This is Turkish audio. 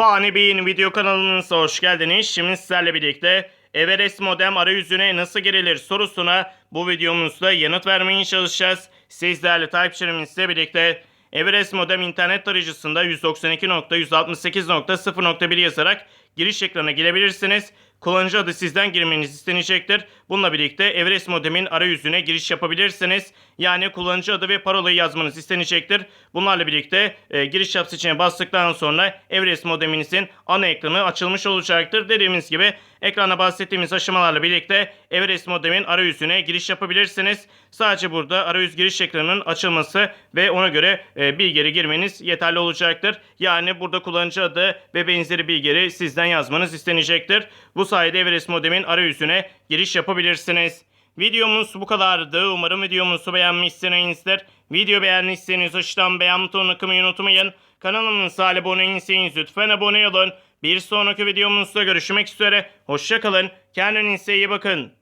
Fani Bey'in video kanalımıza hoş geldiniz. Şimdi sizlerle birlikte Everest modem arayüzüne nasıl girilir sorusuna bu videomuzda yanıt vermeye çalışacağız. Siz değerli takipçilerimizle birlikte Everest modem internet tarayıcısında 192.168.0.1 yazarak giriş ekranına girebilirsiniz. Kullanıcı adı sizden girmeniz istenecektir. Bununla birlikte Everest modemin arayüzüne giriş yapabilirsiniz. Yani kullanıcı adı ve parolayı yazmanız istenecektir. Bunlarla birlikte e, giriş yap seçeneğine bastıktan sonra Everest modeminizin ana ekranı açılmış olacaktır. Dediğimiz gibi ekranda bahsettiğimiz aşamalarla birlikte Everest modemin arayüzüne giriş yapabilirsiniz. Sadece burada arayüz giriş ekranının açılması ve ona göre e, bilgileri girmeniz yeterli olacaktır. Yani burada kullanıcı adı ve benzeri bilgileri sizden yazmanız istenecektir. Bu sayede Everest modemin arayüzüne giriş yapabilirsiniz. Videomuz bu kadardı. Umarım videomuzu beğenmişsinizdir. Video beğendiyseniz aşağıdan beğen butonuna tıklamayı unutmayın. Kanalımıza abone değilseniz lütfen abone olun. Bir sonraki videomuzda görüşmek üzere. Hoşçakalın. Kendinize iyi bakın.